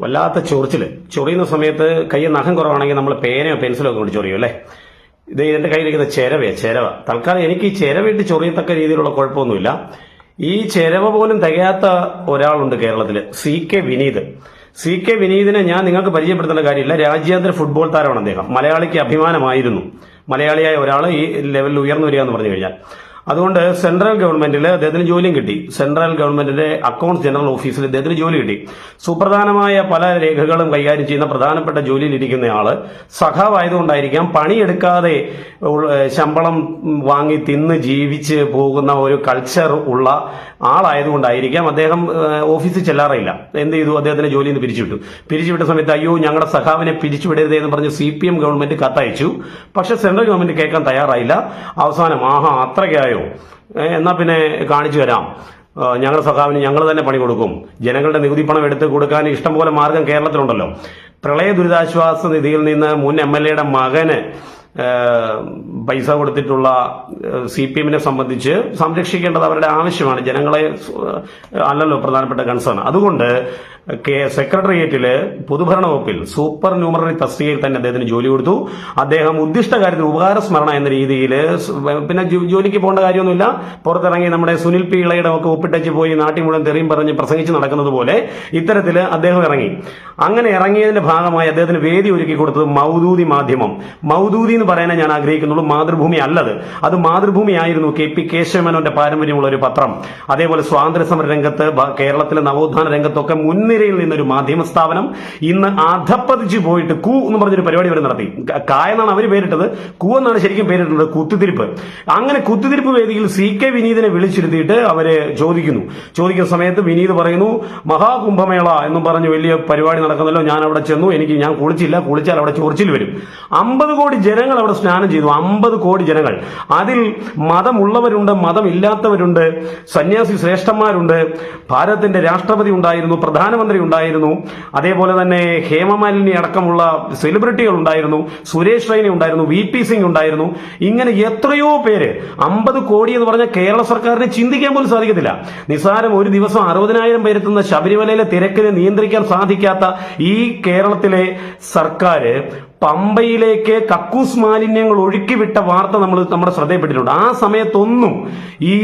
വല്ലാത്ത ചൊറിച്ചിൽ ചൊറിയുന്ന സമയത്ത് കയ്യിൽ നഖം കുറവാണെങ്കിൽ നമ്മൾ പേനയോ പെൻസിലോ ഒക്കെ കൊണ്ട് ചൊറിയും അല്ലേ? ഇത് എന്റെ കയ്യിലിരിക്കുന്ന ചെരവേ ചെരവ. തൽക്കാലം എനിക്ക് ഈ ചെരവിട്ട് ചൊറിയത്തക്ക രീതിയിലുള്ള കുഴപ്പമൊന്നുമില്ല. ഈ ചെരവ പോലും തികയാത്ത ഒരാളുണ്ട് കേരളത്തിൽ C K Vineeth. C K വിനീതിനെ ഞാൻ നിങ്ങൾക്ക് പരിചയപ്പെടുത്തേണ്ട കാര്യമില്ല. രാജ്യാന്തര ഫുട്ബോൾ താരമാണ് അദ്ദേഹം. മലയാളിക്ക് അഭിമാനമായിരുന്നു. മലയാളിയായ ഒരാൾ ഈ ലെവലിൽ ഉയർന്നു വരിക എന്ന് പറഞ്ഞു കഴിഞ്ഞാൽ. അതുകൊണ്ട് സെൻട്രൽ ഗവൺമെന്റിൽ അദ്ദേഹത്തിന് ജോലിയും കിട്ടി. സെൻട്രൽ ഗവൺമെന്റിന്റെ അക്കൗണ്ട്സ് ജനറൽ ഓഫീസിൽ അദ്ദേഹത്തിന് ജോലി കിട്ടി. സുപ്രധാനമായ പല രേഖകളും കൈകാര്യം ചെയ്യുന്ന പ്രധാനപ്പെട്ട ജോലിയിൽ ഇരിക്കുന്ന ആൾ. സഖാവായതുകൊണ്ടായിരിക്കാം പണിയെടുക്കാതെ ശമ്പളം വാങ്ങി തിന്ന് ജീവിച്ച് പോകുന്ന ഒരു കൾച്ചർ ഉള്ള ആളായതുകൊണ്ടായിരിക്കാം അദ്ദേഹം ഓഫീസിൽ ചെല്ലാറില്ല എന്ത് ചെയ്തു? അദ്ദേഹത്തിന് ജോലിയിൽ നിന്ന് പിരിച്ചുവിട്ടു. പിരിച്ചുവിട്ട സമയത്ത് അയ്യോ ഞങ്ങളുടെ സഖാവിനെ പിരിച്ചുവിടരുത് എന്ന് പറഞ്ഞ് സി പി എം ഗവൺമെന്റ് കത്തയച്ചു. പക്ഷെ സെൻട്രൽ ഗവൺമെന്റ് കേൾക്കാൻ തയ്യാറായില്ല. അവസാനം ആഹാ അത്രയ്ക്കായോ? ഏ, എന്നാ പിന്നെ കാണിച്ചു തരാം. ഞങ്ങളുടെ സഖാവിന് ഞങ്ങൾ തന്നെ പണി കൊടുക്കും. ജനങ്ങളുടെ നികുതി പണം എടുത്ത് കൊടുക്കാൻ ഇഷ്ടംപോലെ മാർഗം കേരളത്തിലുണ്ടല്ലോ. പ്രളയ ദുരിതാശ്വാസ നിധിയിൽ നിന്ന് മുൻ എം എൽ എയുടെ മകന് പൈസ കൊടുത്തിട്ടുള്ള സി പി എമ്മിനെ സംബന്ധിച്ച് സംരക്ഷിക്കേണ്ടത് അവരുടെ ആവശ്യമാണ്. ജനങ്ങളെ അല്ലല്ലോ പ്രധാനപ്പെട്ട കൺസേൺ അതുകൊണ്ട് കെ സെക്രട്ടേറിയറ്റിൽ പൊതുഭരണ വകുപ്പിൽ സൂപ്പർ ന്യൂമററി തസ്തികയിൽ തന്നെ അദ്ദേഹത്തിന് ജോലി കൊടുത്തു. അദ്ദേഹം ഉദ്ദിഷ്ട കാര്യത്തിൽ ഉപകാരസ്മരണ എന്ന രീതിയിൽ പിന്നെ ജോലിക്ക് പോകേണ്ട കാര്യമൊന്നുമില്ല. പുറത്തിറങ്ങി നമ്മുടെ സുനിൽ പി ഇളയുടെ ഒക്കെ ഒപ്പിട്ടച്ച് പോയി നാട്ടിൽ മുഴുവൻ തെറിയും പറഞ്ഞ് പ്രസംഗിച്ച് നടക്കുന്നത് പോലെ ഇത്തരത്തിൽ അദ്ദേഹം ഇറങ്ങി. അങ്ങനെ ഇറങ്ങിയതിന്റെ ഭാഗമായി അദ്ദേഹത്തിന് വേദി ഒരുക്കി കൊടുത്തത് മൗദൂദി മാധ്യമം. മൗദൂദി എന്ന് പറയാനേ ഞാൻ ആഗ്രഹിക്കുന്നുള്ളൂ. മാതൃഭൂമി അല്ലത്. അത് മാതൃഭൂമിയായിരുന്നു കെ പി കേശവമേനോന്റെ പാരമ്പര്യമുള്ള ഒരു പത്രം. അതേപോലെ സ്വാതന്ത്ര്യ സമര രംഗത്ത് കേരളത്തിലെ നവോത്ഥാന രംഗത്തൊക്കെ മുൻനിരയിൽ നിന്നൊരു മാധ്യമ സ്ഥാപനം ഇന്ന് അധപ്പതിച്ചു പോയിട്ട് കൂ എന്ന് പറഞ്ഞൊരു പരിപാടി വരെ നടത്തി. കായെന്നാണ് അവർ പേരിട്ടത്. കൂ എന്നാണ് ശരിക്കും പേരിട്ടത്. കുത്തിത്തിരിപ്പ്. അങ്ങനെ കുത്തിത്തിരിപ്പ് വേദിയിൽ സി കെ വിനീതിനെ വിളിച്ചിരുത്തിയിട്ട് അവർ ചോദിക്കുന്നു. ചോദിക്കുന്ന സമയത്ത് വിനീത് പറയുന്നു മഹാകുംഭമേള എന്നും പറഞ്ഞ് വലിയ പരിപാടി നടക്കുന്നല്ലോ. ഞാൻ അവിടെ ചെന്നു. എനിക്ക് ഞാൻ കുളിച്ചില്ല. കുളിച്ചാൽ അവിടെ ചോർച്ചിൽ വരും. അമ്പത് കോടി ജനങ്ങൾ അവിടെ സ്നാനം ചെയ്തു. അമ്പത് കോടി ജനങ്ങൾ. അതിൽ മതമുള്ളവരുണ്ട് മതമില്ലാത്തവരുണ്ട് സന്യാസി ശ്രേഷ്ഠന്മാരുണ്ട്. ഭാരതത്തിന്റെ രാഷ്ട്രപതി ഉണ്ടായിരുന്നു പ്രധാനമന്ത്രി ഉണ്ടായിരുന്നു. അതേപോലെ തന്നെ ഹേമമാലിനി അടക്കമുള്ള സെലിബ്രിറ്റികൾ ഉണ്ടായിരുന്നു. സുരേഷ് റൈനി ഉണ്ടായിരുന്നു വി പി സിംഗ് ഉണ്ടായിരുന്നു. ഇങ്ങനെ എത്രയോ പേര്. അമ്പത് കോടി എന്ന് പറഞ്ഞ കേരള സർക്കാരിനെ ചിന്തിക്കാൻ പോലും സാധിക്കത്തില്ല. നിസാരം ഒരു ദിവസം അറുപതിനായിരം പേരെത്തുന്ന ശബരിമലയിലെ തിരക്കിനെ നിയന്ത്രിക്കാൻ സാധിക്കാത്ത ഈ കേരളത്തിലെ സർക്കാർ പമ്പയിലേക്ക് കക്കൂസ് മാലിന്യങ്ങൾ ഒഴുക്കിവിട്ട വാർത്ത നമ്മൾ നമ്മുടെ ശ്രദ്ധയിൽപ്പെട്ടിട്ടുണ്ട്. ആ സമയത്തൊന്നും ഈ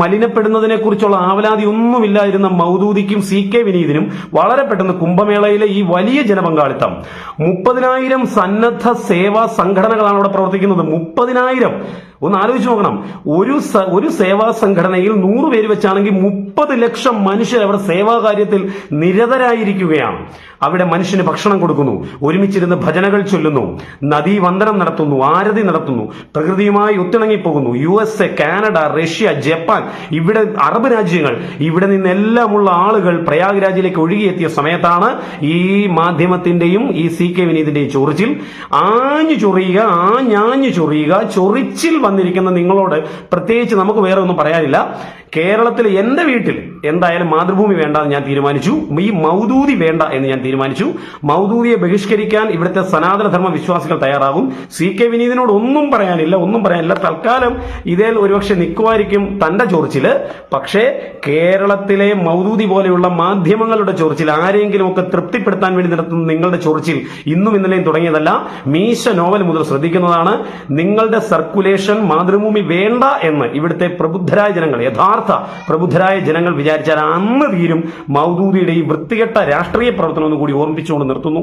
മലിനപ്പെടുന്നതിനെ കുറിച്ചുള്ള ആവലാതി ഒന്നുമില്ലായിരുന്ന മൗദൂദിക്കും സി കെ വിനീതിനും വളരെ പെട്ടെന്ന് കുംഭമേളയിലെ ഈ വലിയ ജനപങ്കാളിത്തം. മുപ്പതിനായിരം സന്നദ്ധ സേവാ സംഘടനകളാണ് അവിടെ പ്രവർത്തിക്കുന്നത്. മുപ്പതിനായിരം. ഒന്ന് ആലോചിച്ച് നോക്കണം. ഒരു ഒരു സേവാ സംഘടനയിൽ നൂറ് പേര് വെച്ചാണെങ്കിൽ മുപ്പത് ലക്ഷം മനുഷ്യർ അവിടെ സേവാ കാര്യത്തിൽ നിരതരായിരിക്കുകയാണ്. അവിടെ മനുഷ്യന് ഭക്ഷണം കൊടുക്കുന്നു ഒരുമിച്ചിരുന്ന് ഭജനകൾ ചൊല്ലുന്നു നദീവന്ദനം നടത്തുന്നു ആരതി നടത്തുന്നു പ്രകൃതിയുമായി ഒത്തിണങ്ങിപ്പോകുന്നു. U S A Canada Russia Japan ഇവിടെ അറബ് രാജ്യങ്ങൾ ഇവിടെ നിന്നെല്ലാമുള്ള ആളുകൾ പ്രയാഗ്രാജിലേക്ക് ഒഴുകിയെത്തിയ സമയത്താണ് ഈ മാധ്യമത്തിന്റെയും ഈ സി കെ വിനീതിന്റെയും ചൊറിച്ചിൽ. ആഞ്ഞു ചൊറിയുക ആഞ്ഞാഞ്ഞു ചൊറിയുക ചൊറിച്ചിൽ വന്നിരിക്കുന്ന നിങ്ങളോട് പ്രത്യേകിച്ച് നമുക്ക് വേറെ ഒന്നും പറയാനില്ല. കേരളത്തിൽ എന്റെ വീട്ടിൽ എന്തായാലും മാതൃഭൂമി വേണ്ട എന്ന് ഞാൻ തീരുമാനിച്ചു. ഈ മൗദൂദി വേണ്ട എന്ന് ഞാൻ തീരുമാനിച്ചു. മൗദൂദിയെ ബഹിഷ്കരിക്കാൻ ഇവിടുത്തെ സനാതനധർമ്മ വിശ്വാസികൾ തയ്യാറാകും. സി കെ വിനീതിനോട് ഒന്നും പറയാനില്ല ഒന്നും പറയാനില്ല. തൽക്കാലം ഇതേ ഒരുപക്ഷെ നിൽക്കുമായിരിക്കും തന്റെ ചോർച്ചിൽ പക്ഷേ കേരളത്തിലെ മൗദൂദി പോലെയുള്ള മാധ്യമങ്ങളുടെ ചോർച്ചിൽ ആരെങ്കിലും ഒക്കെ തൃപ്തിപ്പെടുത്താൻ വേണ്ടി നടത്തുന്ന നിങ്ങളുടെ ചോർച്ചിൽ ഇന്നും ഇന്നലെയും തുടങ്ങിയതല്ല. മീശ നോവൽ മുതൽ ശ്രദ്ധിക്കുന്നതാണ്. നിങ്ങളുടെ സർക്കുലേഷൻ മാതൃഭൂമി വേണ്ട എന്ന് ഇവിടുത്തെ പ്രബുദ്ധരായ ജനങ്ങൾ യഥാർത്ഥ പ്രബുദ്ധരായ ജനങ്ങൾ വിചാരിച്ചാൽ അന്ന് തീരും മൗദൂദിയുടെ ഈ വൃത്തികെട്ട രാഷ്ട്രീയ പ്രവർത്തനം ഒന്നുകൂടി കൂടി ഓർമ്മിച്ചുകൊണ്ട് നിർത്തുന്നു.